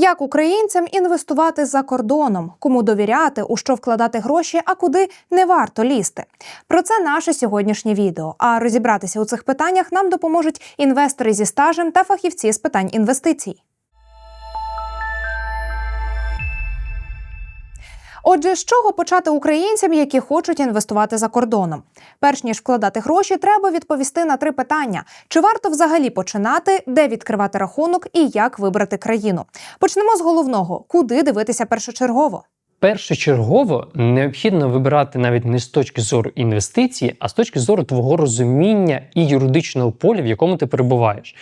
Як українцям інвестувати за кордоном, кому довіряти, у що вкладати гроші, а куди не варто лізти? Про це наше сьогоднішнє відео. А розібратися у цих питаннях нам допоможуть інвестори зі стажем та фахівці з питань інвестицій. Отже, з чого почати українцям, які хочуть інвестувати за кордоном? Перш ніж вкладати гроші, треба відповісти на три питання: чи варто взагалі починати, де відкривати рахунок і як вибрати країну? Почнемо з головного: куди дивитися першочергово. Першочергово необхідно вибирати навіть не з точки зору інвестиції, а з точки зору твого розуміння і юридичного поля, в якому ти перебуваєш.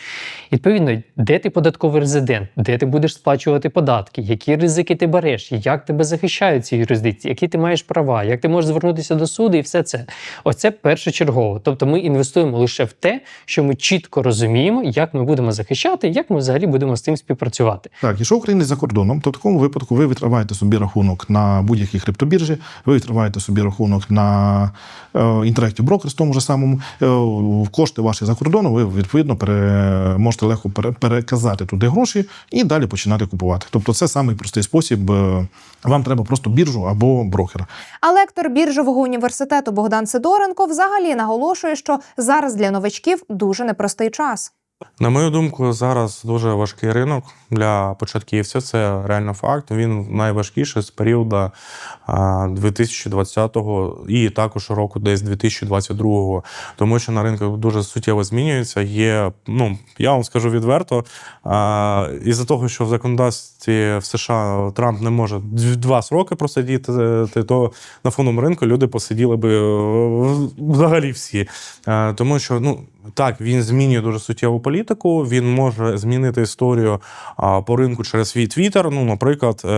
Відповідно, де ти податковий резидент, де ти будеш сплачувати податки, які ризики ти береш, як тебе захищають ці юрисдикції, які ти маєш права, як ти можеш звернутися до суду і все це. Оце першочергово. Тобто ми інвестуємо лише в те, що ми чітко розуміємо, як ми будемо захищати, як ми взагалі будемо з цим співпрацювати. Так, якщо українець за кордоном, то в такому випадку ви відкриваєте собі рахунок на будь-якій криптобіржі, ви відкриваєте собі рахунок на е, Interactive Brokers, тому ж самому е, кошти ваші за кордоном, ви відповідно пере, можете легко пере, переказати туди гроші і далі починати купувати. Тобто, це самий простий спосіб. е, Вам треба просто біржу або брокера. А лектор біржового університету Богдан Сидоренко взагалі наголошує, що зараз для новачків дуже непростий час. На мою думку, зараз дуже важкий ринок для початківця. Це реально факт. Він найважкіший з періоду 2020-го і також року десь 2022-го. Тому що на ринку дуже суттєво змінюється. Є, ну я вам скажу відверто, із-за того, що в законодавстві в США Трамп не може два сроки просидіти, е, то на фондовому ринку люди посиділи би е, взагалі всі. Е, Тому що ну так він змінює дуже суттєву політику. Він може змінити історію по ринку через свій твіттер. Ну, наприклад, е,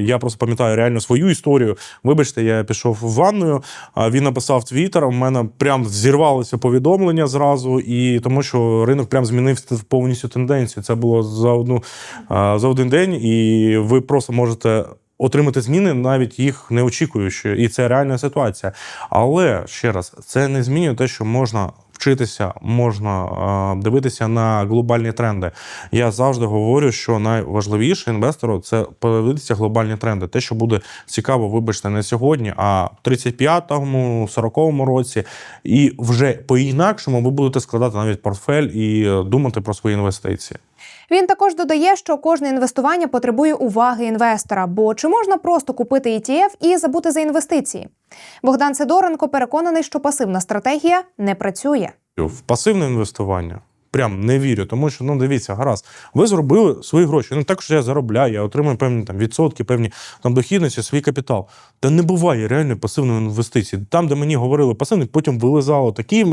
я просто пам'ятаю реально свою історію. Вибачте, я пішов в ванною. Він написав твіттер. У мене прям зірвалося повідомлення зразу, і тому що ринок прям змінив повністю тенденцію. Це було за одну за один день, і ви просто можете. Отримати зміни, навіть їх не очікуючи, і це реальна ситуація. Але ще раз, це не змінює те, що можна вчитися, можна дивитися на глобальні тренди. Я завжди говорю, що найважливіше інвестору це подивитися глобальні тренди. Те, що буде цікаво, вибачте, не сьогодні, а в 35-му, 40-му році, і вже по-інакшому ви будете складати навіть портфель і е, думати про свої інвестиції. Він також додає, що кожне інвестування потребує уваги інвестора, бо чи можна просто купити ETF і забути за інвестиції? Богдан Сидоренко переконаний, що пасивна стратегія не працює. В пасивне інвестування. Прям не вірю, тому що ну дивіться, гаразд, ви зробили свої гроші. Ну також я заробляю, я отримую певні там відсотки, певні там дохідності, свій капітал. Та не буває реальної пасивної інвестиції. Там, де мені говорили пасивний, потім вилизало такі.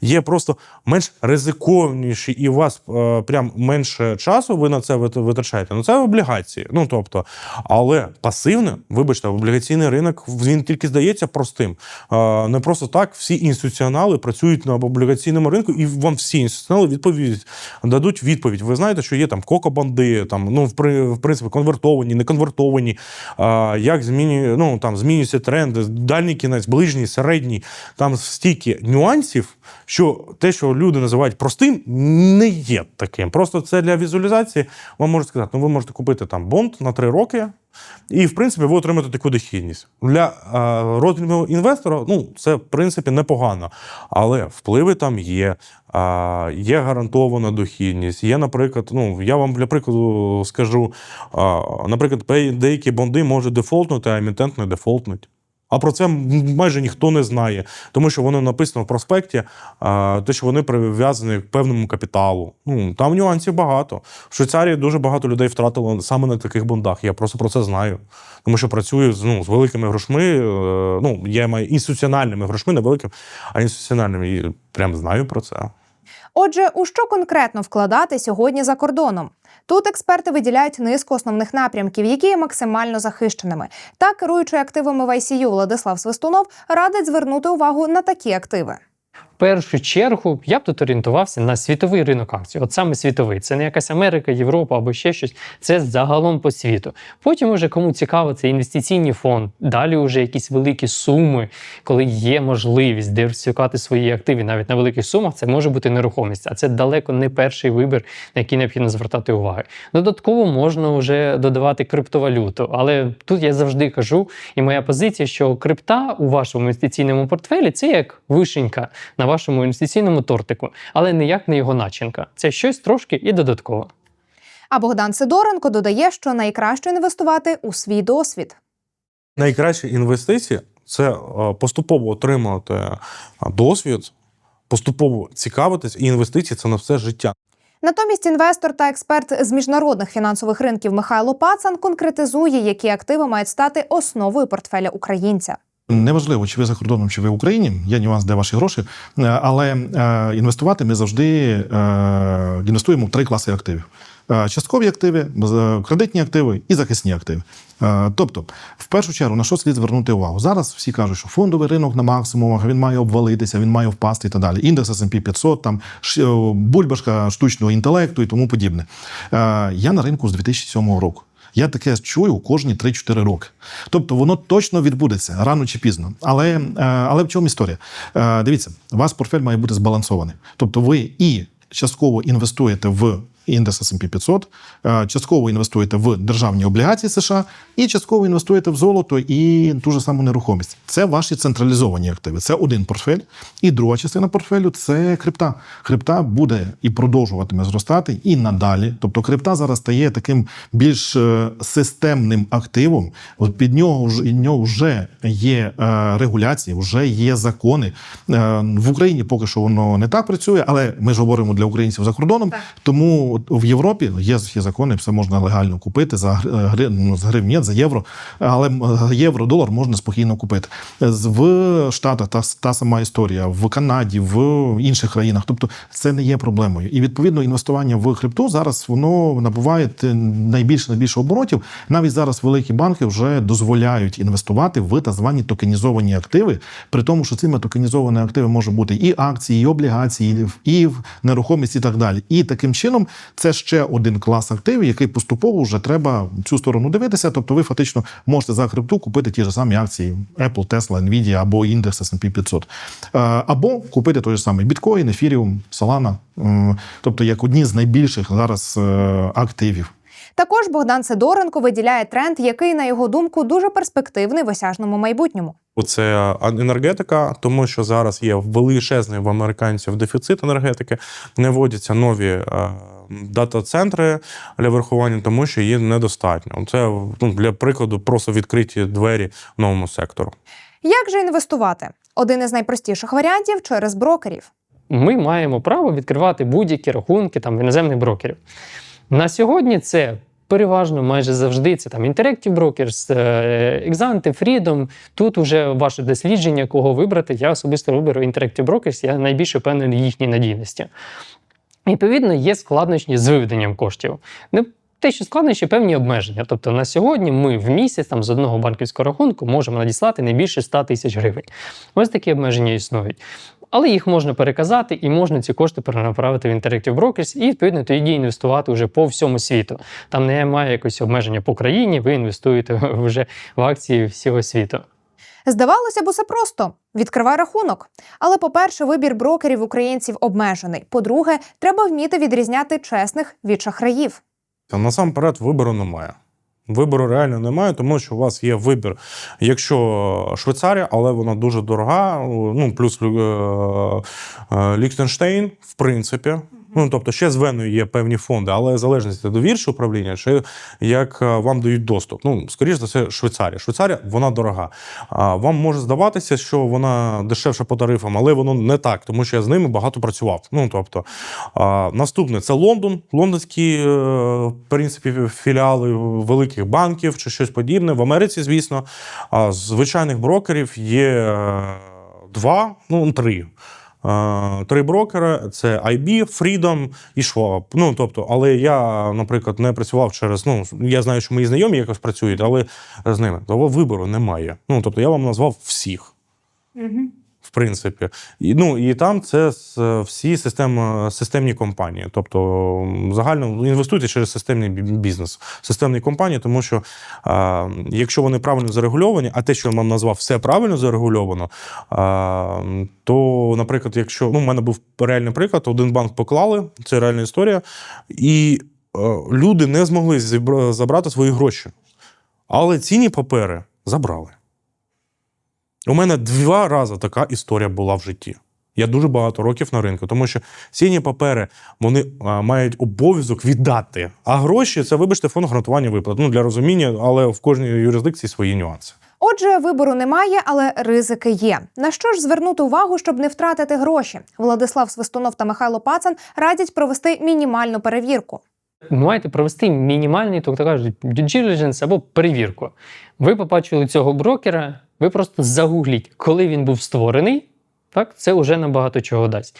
Є просто менш ризиковніші, і у вас е, прям менше часу ви на це витрачаєте. Ну це облігації. Ну тобто, але пасивне, вибачте, облігаційний ринок він тільки здається простим. Е, не просто так всі інституціонали працюють на облігаційному ринку, і вам всі інституціонали відповідь дадуть відповідь. Ви знаєте, що є там кокобанди, там ну в, принципі конвертовані, не конвертовані. А, як змінює, ну там змінюються тренди, дальній кінець, ближній, середній. Там стільки нюансів, що те, що люди називають простим, не є таким. Просто це для візуалізації. Вам можуть сказати, ну ви можете купити там бонд на три роки. І, в принципі, ви отримаєте таку дохідність. Для е, розмірного інвестора ну, це, в принципі, непогано. Але впливи там є, є гарантована дохідність. Є, наприклад, ну, я вам для прикладу скажу: наприклад, деякі бонди можуть дефолтнути, а емітент не дефолтнуть. А про це майже ніхто не знає, тому що воно написано в проспекті, те, що вони прив'язані к певному капіталу. Ну там нюансів багато. В Швейцарії дуже багато людей втратило саме на таких бондах. Я просто про це знаю. Тому що працюю з ну, з великими грошми. е, Ну, я маю інституціональними грошми, не великими, а інституціональними. І прям знаю про це. Отже, у що конкретно вкладати сьогодні за кордоном? Тут експерти виділяють низку основних напрямків, які є максимально захищеними. Та керуючи активами в ICU Владислав Свистунов радить звернути увагу на такі активи. Першу чергу я б тут орієнтувався на світовий ринок акцій. От саме світовий. Це не якась Америка, Європа або ще щось. Це загалом по світу. Потім, уже кому цікаво, це інвестиційний фонд. Далі вже якісь великі суми, коли є можливість диверсифікувати свої активи навіть на великих сумах, це може бути нерухомість. А це далеко не перший вибір, на який необхідно звертати увагу. Додатково можна вже додавати криптовалюту, але тут я завжди кажу, і моя позиція, що крипта у вашому інвестиційному портфелі це як вишенька на вашому інвестиційному тортику, але не як не його начинка. Це щось трошки і додатково. А Богдан Сидоренко додає, що найкраще інвестувати у свій досвід. Найкращі інвестиції це е, поступово отримувати е, досвід, поступово цікавитись, і інвестиції це на все життя. Натомість інвестор та експерт з міжнародних фінансових ринків Михайло Пацан конкретизує, які активи мають стати основою портфеля українця. Неважливо, чи ви за кордоном, чи ви в Україні, є нюанс, де ваші гроші. Е, Але е, інвестувати ми завжди е, інвестуємо в три класи активів: часткові активи, кредитні активи і захисні активи. Тобто, в першу чергу, на що слід звернути увагу? Зараз всі кажуть, що фондовий ринок на максимумах, він має обвалитися, він має впасти і так далі. Індекс S&P 500, там бульбашка штучного інтелекту і тому подібне. Я на ринку з 2007 року. Я таке чую кожні 3-4 роки. Тобто воно точно відбудеться рано чи пізно. Але, е, але в чому історія? Е, Дивіться, у вас портфель має бути збалансований. Тобто ви і частково інвестуєте в індекс S&P 500, е, частково інвестуєте в державні облігації США і частково інвестуєте в золото і ту ж саму нерухомість. Це ваші централізовані активи. Це один портфель. І друга частина портфелю це крипта. Крипта буде і продовжуватиме зростати і надалі. Тобто крипта зараз стає таким більш е, системним активом. От під нього вже є е, регуляції, вже є закони. В Україні поки що воно не так працює, але ми ж говоримо для українців за кордоном. Тому в Європі є, закони, все можна легально купити за гри- гри, ну, за гривні, за євро, але е, євро, долар можна спокійно купити. В Штатах та, та сама історія, в Канаді, в інших країнах. Тобто це не є проблемою. І відповідно інвестування в крипту зараз воно набуває найбільше найбільше оборотів. Навіть зараз великі банки вже дозволяють інвестувати в так звані токенізовані активи, при тому, що цими токенізовані активи можуть бути і акції, і облігації, і в нерухомість, і так далі. І таким чином це ще один клас активів, який поступово вже треба в цю сторону дивитися. Тобто, ви фактично можете за крипту купити ті ж самі акції Apple, Tesla, Nvidia або індекс S&P 500. Е, або купити той же самий біткоін, ефіріум, Solana. Тобто, як одні з найбільших зараз е, активів. Також Богдан Сидоренко виділяє тренд, який, на його думку, дуже перспективний в осяжному майбутньому. Це енергетика, тому що зараз є величезний в американців дефіцит енергетики, не вводяться нові е, дата-центри для врахування, тому що їх недостатньо. Це ну, для прикладу просто відкриті двері новому сектору. Як же інвестувати? Один із найпростіших варіантів через брокерів. ми маємо право відкривати будь-які рахунки там в іноземних брокерів. На сьогодні це переважно майже завжди це там Interactive Brokers, е, Exante, Freedom. Тут уже ваше дослідження, кого вибрати. Я особисто виберу Interactive Brokers, я найбільше впевнений в їхній надійності. Відповідно, є складнощі з виведенням коштів. Не те, що складнощі, певні обмеження. Тобто на сьогодні ми в місяць там з одного банківського рахунку можемо надіслати не більше 100 тисяч гривень. Ось такі обмеження існують. Але їх можна переказати і можна ці кошти перенаправити в Interactive Brokers і відповідно тоді інвестувати вже по всьому світу. Там немає якогось обмеження по країні, ви інвестуєте вже в акції всього світу. Здавалося б, усе просто відкривай рахунок. Але, по-перше, вибір брокерів українців обмежений. По-друге, треба вміти відрізняти чесних від шахраїв. Насамперед вибору немає. Вибору реально немає, тому що у вас є вибір. Якщо Швейцарія, але вона дуже дорога, ну плюс е, е, Ліхтенштейн, в принципі. Ну, тобто, ще з Веною є певні фонди, але залежність від довірчого управління, чи як е, вам дають доступ. Ну, скоріш за все, Швейцарія. Швейцарія вона дорога. А вам може здаватися, що вона дешевша по тарифам, але воно не так, тому що я з ними багато працював. Ну тобто, а, наступне це Лондон, лондонські е, в принципі філіали великих банків чи щось подібне. В Америці, звісно, а звичайних брокерів є е, два, ну три. Три брокери: це IB, Freedom і Schwab. Ну тобто, але я, наприклад, не працював через. Ну я знаю, що мої знайомі якось працюють, але з ними того вибору немає. Ну тобто, я вам назвав всіх. В в принципі. І, ну, і там це всі систем, системні компанії. Тобто загально інвестуйте через системний бізнес, системні компанії, тому що а, якщо вони правильно зарегульовані, а те, що я вам назвав, все правильно зарегульовано, а, то, наприклад, якщо ну, у мене був реальний приклад, один банк поклали, це реальна історія, і е, люди не змогли забрати свої гроші. Але цінні папери забрали. У мене два рази така історія була в житті. Я дуже багато років на ринку, тому що цінні папери вони а, мають обов'язок віддати. А гроші це, вибачте, фонд гарантування виплат. Ну для розуміння, але в кожній юрисдикції свої нюанси. Отже, вибору немає, але ризики є. На що ж звернути увагу, щоб не втратити гроші? Владислав Свистунов та Михайло Пацан радять провести мінімальну перевірку. маєте провести мінімальний, тобто кажуть, due diligence або перевірку. Ви побачили цього брокера, ви просто загугліть, коли він був створений. Так, це вже набагато чого дасть.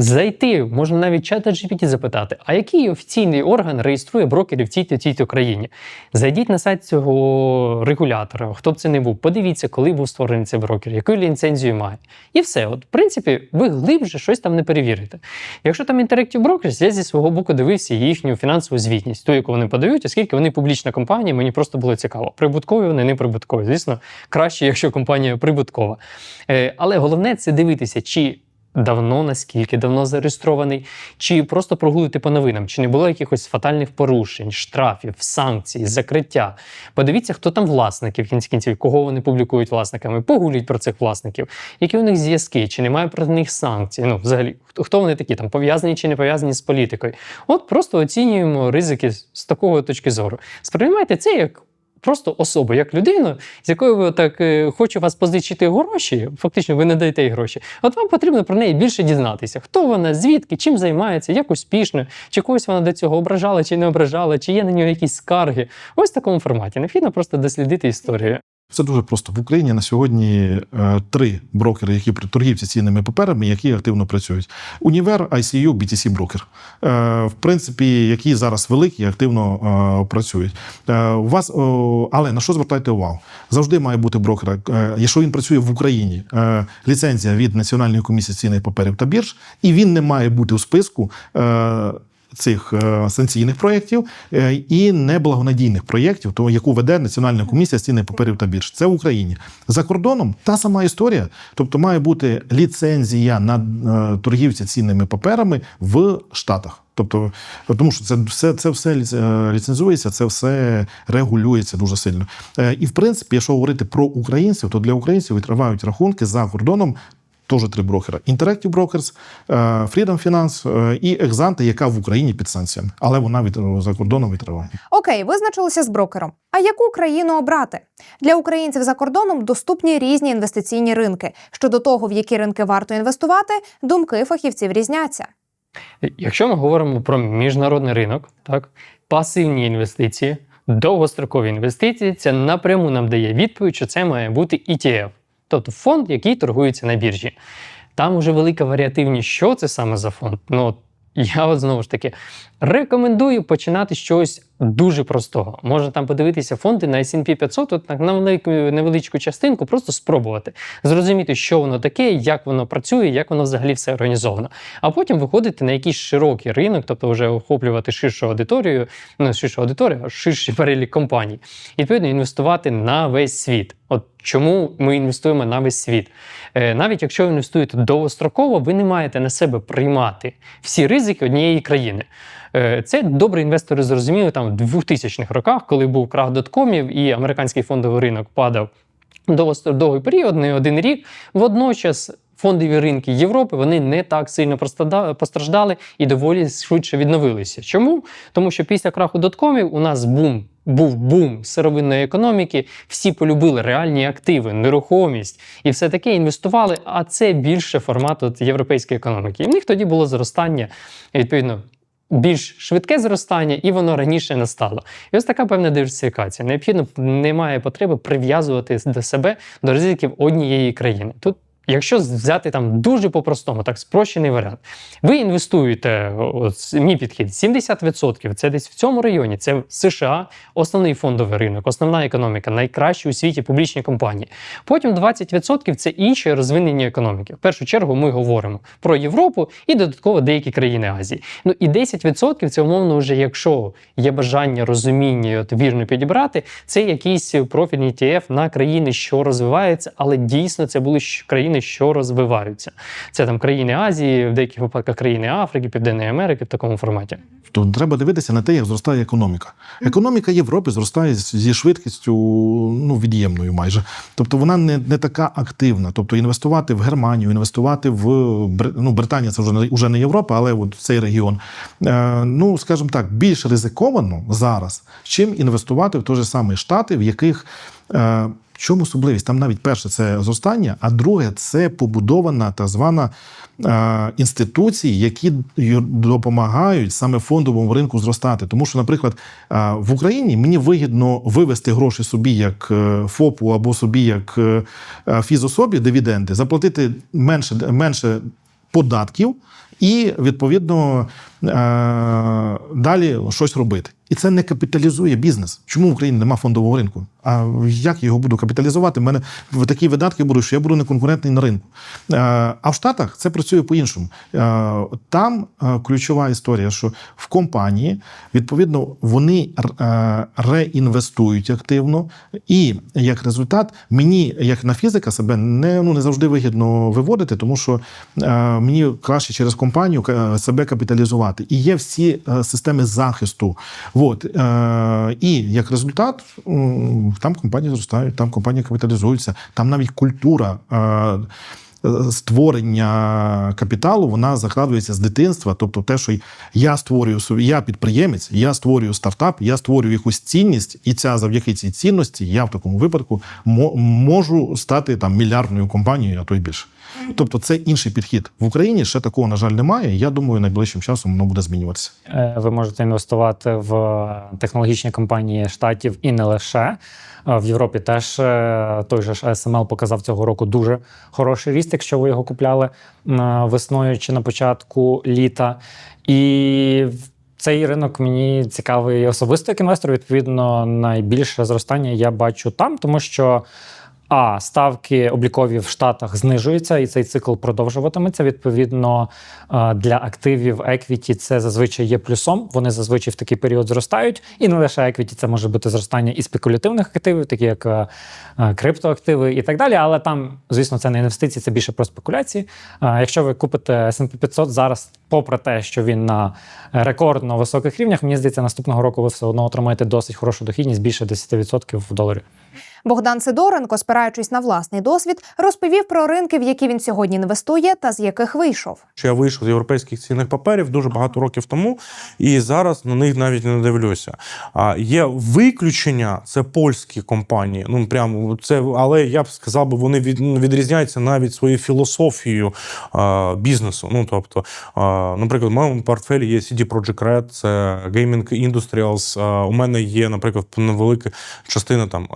Зайти, можна навіть чат GPT запитати, а який офіційний орган реєструє брокерів в цій та цій країні? Зайдіть на сайт цього регулятора, хто б це не був, подивіться, коли був створений цей брокер, яку ліцензію має. І все. От, в принципі, ви глибше щось там не перевірите. Якщо там Interactive Brokers, я зі свого боку дивився їхню фінансову звітність, ту, яку вони подають, оскільки вони публічна компанія, мені просто було цікаво. Прибуткові вони не прибуткові. Звісно, краще, якщо компанія прибуткова. Е, але головне це дивитися, чи. Давно, наскільки давно зареєстрований, чи просто прогулити по новинам, чи не було якихось фатальних порушень, штрафів, санкцій, закриття. Подивіться, хто там власники в кінці кінців, кого вони публікують власниками. Погуліть про цих власників, які у них зв'язки, чи немає проти них санкцій. Ну, взагалі, хто, вони такі, там пов'язані чи не пов'язані з політикою. От просто оцінюємо ризики з такої точки зору. Сприймайте це як. Просто особу, як людину, з якою ви так хочу вас позичити гроші, фактично ви не даєте їй гроші. От вам потрібно про неї більше дізнатися, хто вона, звідки, чим займається, як успішно, чи когось вона до цього ображала, чи не ображала, чи є на нього якісь скарги. Ось в такому форматі. Необхідно просто дослідити історію. Це дуже просто. В Україні на сьогодні е, три брокери, які торгівці цінними паперами, які активно працюють. Універ, ICU, BTC брокер. Е, в принципі, які зараз великі активно е, працюють. У вас, але на що звертайте увагу? Завжди має бути брокер, якщо він працює в Україні, ліцензія від Національної комісії цінних паперів та бірж, і він не має бути у списку. Цих е, санкційних проєктів е, і неблагонадійних проєктів, то яку веде Національна комісія з цінних паперів та бірж. Це в Україні. За кордоном та сама історія. Тобто має бути ліцензія на е, торгівця цінними паперами в Штатах. Тобто, тому що це все, це все ліцензується, це все регулюється дуже сильно. І в принципі, якщо говорити про українців, то для українців відкривають рахунки за кордоном. Теж три брокера: Interactive Brokers, е, Freedom Finance е, і Exante, яка в Україні під санкціями, але вона від за кордоном відкриває. Окей, визначилися з брокером. А яку країну обрати? Для українців за кордоном доступні різні інвестиційні ринки. Щодо того, в які ринки варто інвестувати, думки фахівців різняться. Якщо ми говоримо про міжнародний ринок, так, пасивні інвестиції, довгострокові інвестиції, це напряму нам дає відповідь, що це має бути ETF, тобто фонд, який торгується на біржі. Там уже велика варіативність, що це саме за фонд. Ну, я от знову ж таки рекомендую починати з чогось дуже простого. Можна там подивитися фонди на S&P 500, от на велику невеличку частинку, просто спробувати зрозуміти, що воно таке, як воно працює, як воно взагалі все організовано. А потім виходити на якийсь широкий ринок, тобто вже охоплювати ширшу аудиторію, ну не ширшу аудиторію, а ширший перелік компаній. І відповідно інвестувати на весь світ. От чому ми інвестуємо на весь світ? Е, навіть якщо ви інвестуєте довгостроково, ви не маєте на себе приймати всі ризики однієї країни. Е, Це добре інвестори зрозуміли там в 2000-х роках, коли був крах доткомів і американський фондовий ринок падав довгий період, не один рік. Водночас фондові ринки Європи вони не так сильно постраждали і доволі швидше відновилися. Чому? Тому що після краху доткомів у нас бум. Був бум сировинної економіки, всі полюбили реальні активи, нерухомість і все таке інвестували. А це більше формат от європейської економіки. І в них тоді було зростання, відповідно, більш швидке зростання, і воно раніше настало. І ось така певна диверсифікація. Необхідно немає потреби прив'язувати до себе до ризиків однієї країни. Тут Якщо взяти там дуже по-простому, так спрощений варіант, ви інвестуєте, от, мій підхід, 70% це десь в цьому районі, це США, основний фондовий ринок, основна економіка, найкращі у світі публічні компанії. Потім 20% це інші розвинені економіки. В першу чергу ми говоримо про Європу і додатково деякі країни Азії. Ну і 10% це умовно вже якщо є бажання, розуміння от вірно підібрати, це якийсь профільний ETF на країни, що розвиваються, але дійсно це були щ- країни, що розвиваються. Це там країни Азії, в деяких випадках країни Африки, Південної Америки в такому форматі. То треба дивитися на те, як зростає економіка. Економіка Європи зростає зі швидкістю ну, від'ємною майже. Тобто вона не, не така активна. Тобто інвестувати в Германію, інвестувати в ну, Британія це вже не, вже не Європа, але от цей регіон. Е, ну, скажімо так, більш ризиковано зараз, чим інвестувати в той же самий Штати, в яких. Е, в чому особливість? Там навіть перше це зростання, а друге це побудована так звана е, інституції, які допомагають саме фондовому ринку зростати. Тому що, наприклад, е, в Україні мені вигідно вивести гроші собі як е, ФОПу або собі як е, е, фізособі дивіденди, заплатити менше, менше податків і відповідно далі щось робити. І це не капіталізує бізнес. Чому в Україні немає фондового ринку? А як його буду капіталізувати? У мене в такі видатки будуть, що я буду неконкурентний на ринку. Е, А в Штатах це працює по-іншому. Е, Там е, ключова історія, що в компанії відповідно вони е, реінвестують активно, і як результат, мені, як на фізика, себе не, ну, не завжди вигідно виводити, тому що е, мені краще через компанію е, себе капіталізувати. І є всі е, системи захисту. От, е, і як результат, там компанії зростають, там компанії капіталізуються, там навіть культура. е, Створення капіталу вона закладується з дитинства. Тобто, те, що я створюю я підприємець, я створюю стартап, я створюю якусь цінність, і ця завдяки цій цінності я в такому випадку мо- можу стати там мільярдною компанією, а то й більше. Тобто, це інший підхід в Україні. Ще такого на жаль немає. Я думаю, найближчим часом воно буде змінюватися. Е, Ви можете інвестувати в технологічні компанії штатів і не лише. Е, В Європі теж е, той же ж SML показав цього року дуже хороший ріст, якщо ви його купляли весною чи на початку літа. І цей ринок мені цікавий особисто як інвестор. Відповідно, найбільше зростання я бачу там, тому що. А ставки облікові в Штатах знижуються, і цей цикл продовжуватиметься. Відповідно, е, для активів еквіті це зазвичай є плюсом. Вони зазвичай в такий період зростають. І не лише еквіті, це може бути зростання і спекулятивних активів, такі як е, е, криптоактиви і так далі. Але там, звісно, це не інвестиції, це більше про спекуляції. Якщо ви купите S&P 500 зараз, попри те, що він на рекордно високих рівнях, мені здається, наступного року ви все одно отримаєте досить хорошу дохідність більше 10% в доларі. Богдан Сидоренко, спираючись на власний досвід, розповів про ринки, в які він сьогодні інвестує та з яких вийшов. я вийшов з європейських цінних паперів дуже багато років тому, і зараз на них навіть не дивлюся. А є виключення, це польські компанії. Ну прямо це, але я б сказав, би, вони від, відрізняються навіть своєю філософією а, бізнесу. Ну тобто, а, наприклад, в моєму портфелі є CD Projekt Red, це Gaming Industrials. А, у мене є, наприклад, невелика частина там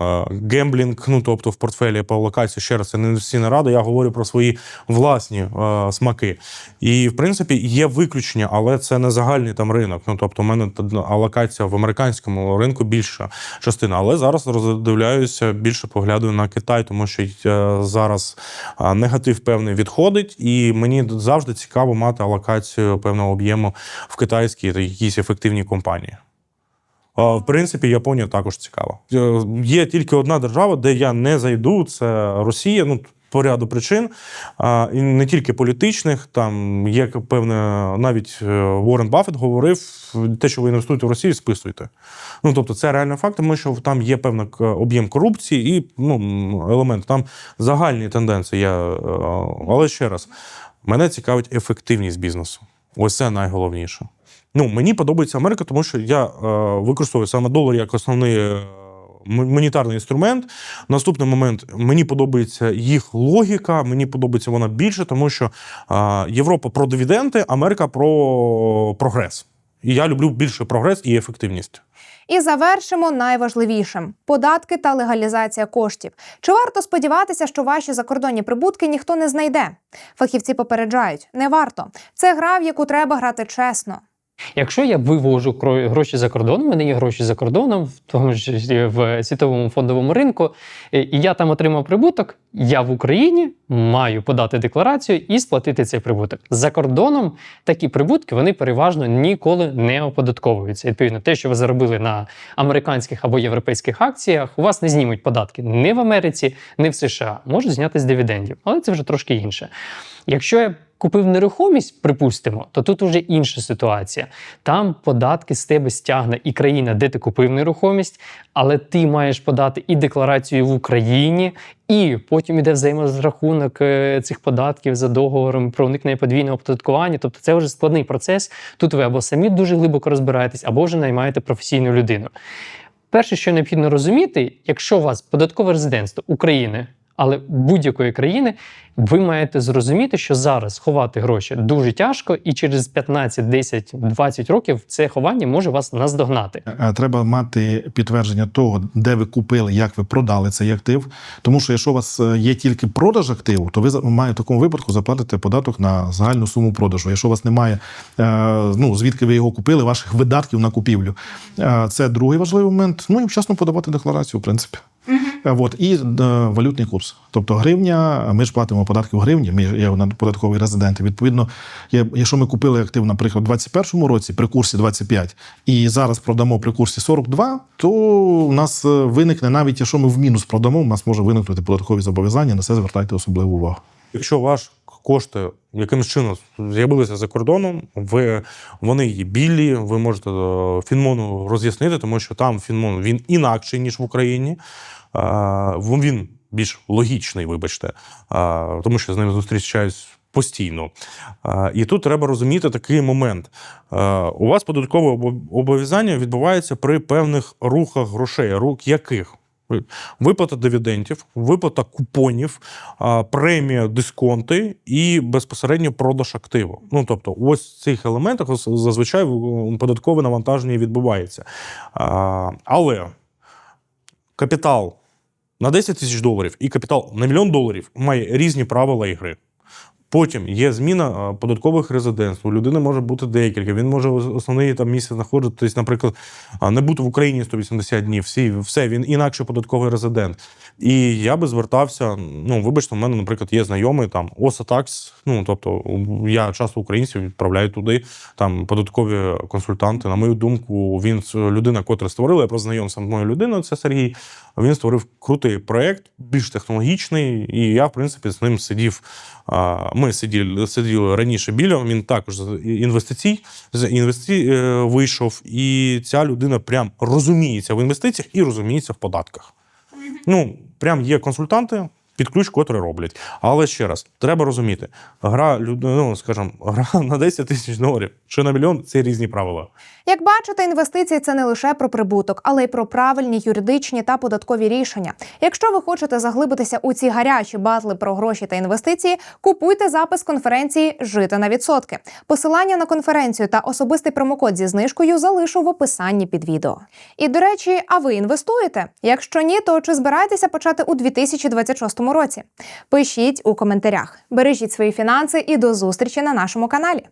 гемблінг, ну тобто в портфелі по локації. Ще раз це не інвестиційна рада. Я говорю про свої власні е, смаки. І в принципі є виключення, але це не загальний там ринок. Ну тобто, у мене алокація в американському ринку більша частина. Але зараз роздивляюся більше поглядаю на Китай, тому що е, зараз е, негатив певний відходить, і мені завжди цікаво мати алокацію певного об'єму в китайській та якійсь ефективній компанії. В принципі, Японія також цікава. Е, Є тільки одна держава, де я не зайду, це Росія. Ну, по ряду причин, і не тільки політичних, там є певне, навіть е, Уоррен Баффет говорив, те, що ви інвестуєте в Росію, списуйте. Ну тобто, це реальний факт, тому що там є певний об'єм корупції і ну, елемент. Там загальні тенденції. Я, е, але ще раз, мене цікавить ефективність бізнесу. Ось це найголовніше. Ну, мені подобається Америка, тому що я е, використовую саме долар як основний е, монетарний інструмент. Наступний момент мені подобається їх логіка, мені подобається вона більше, тому що е, Європа про дивіденди, Америка про прогрес. І я люблю більше прогрес і ефективність. І завершимо найважливішим: податки та легалізація коштів. Чи варто сподіватися, що ваші закордонні прибутки ніхто не знайде? Фахівці попереджають, не варто. Це гра, в яку треба грати чесно. Якщо я вивожу гроші за кордон, у мене є гроші за кордоном, в тому ж в світовому фондовому ринку, е, і я там отримав прибуток, я в Україні маю подати декларацію і сплатити цей прибуток. За кордоном такі прибутки вони переважно ніколи не оподатковуються. Відповідно, те, що ви заробили на американських або європейських акціях, у вас не знімуть податки ні в Америці, ні в США. Можуть зняти з дивідендів, але це вже трошки інше. Якщо я купив нерухомість, припустимо, то тут уже інша ситуація. Там податки з тебе стягне і країна, де ти купив нерухомість, але ти маєш подати і декларацію в Україні, і потім іде взаємозрахунок е, цих податків за договором про уникнення подвійного оподаткування. Тобто це вже складний процес. Тут ви або самі дуже глибоко розбираєтесь, або вже наймаєте професійну людину. Перше, що необхідно розуміти, якщо у вас податкове резидентство України, але будь-якої країни, ви маєте зрозуміти, що зараз ховати гроші дуже тяжко, і через 15, 10, 20 років це ховання може вас наздогнати. Е, Треба мати підтвердження того, де ви купили, як ви продали цей актив. Тому що якщо у вас е, є тільки продаж активу, то ви маєте в такому випадку заплатити податок на загальну суму продажу. Якщо у вас немає, е, ну звідки ви його купили, ваших видатків на купівлю. Е, Це другий важливий момент. Ну і вчасно подавати декларацію, в принципі. Е, От, і е, валютний курс. Тобто гривня, ми ж платимо податки в гривні, ми є податкові резиденти. Відповідно, якщо ми купили актив, наприклад, у 2021 році при курсі 25 і зараз продамо при курсі 42, то у нас е, виникне, навіть якщо ми в мінус продамо, у нас може виникнути податкові зобов'язання. На це звертайте особливу увагу. Якщо ваш кошти якимось чином з'явилися за кордоном, ви, вони є білі, ви можете е, Фінмону роз'яснити, тому що там Фінмон він інакший, ніж в Україні. А, Він більш логічний, вибачте, а, тому що з ними зустрічаюсь постійно. І тут треба розуміти такий момент. У вас податкове обов'язання відбувається при певних рухах грошей. Рух яких? Виплата дивідендів, виплата купонів, премія, дисконти і безпосередньо продаж активу. Ну тобто, ось в цих елементах зазвичай податкове навантаження відбувається. Але капітал на 10 тисяч доларів і капітал на мільйон доларів має різні правила ігри. Потім є зміна податкових резидентств. У людини може бути декілька. Він може ос- основний там місяць знаходитись, наприклад, не бути в Україні 180 днів. Всі, все, він інакше податковий резидент. І я би звертався. Ну, вибачте, у мене, наприклад, є знайомий там Осатакс. Ну тобто, я часто українців відправляю туди. Там податкові консультанти. На мою думку, він людина, котра створила. Я просто знайом з моєю людиною. Це Сергій. Він створив крутий проект, більш технологічний, і я, в принципі, з ним сидів. Ми сиділи, сиділи раніше біля. Він також з інвестицій з інвестицій е, вийшов, і ця людина прям розуміється в інвестиціях і розуміється в податках. Ну, прям є консультанти. Під ключ, котрі роблять. Але ще раз, треба розуміти, гра, ну, скажімо, гра на 10 тисяч доларів чи на мільйон це різні правила. Як бачите, інвестиції це не лише про прибуток, але й про правильні юридичні та податкові рішення. Якщо ви хочете заглибитися у ці гарячі батли про гроші та інвестиції, купуйте запис конференції Жити на відсотки. Посилання на конференцію та особистий промокод зі знижкою залишу в описанні під відео. І до речі, а ви інвестуєте? Якщо ні, то чи збираєтеся почати у 2026 році? Пишіть у коментарях. Бережіть свої фінанси і до зустрічі на нашому каналі.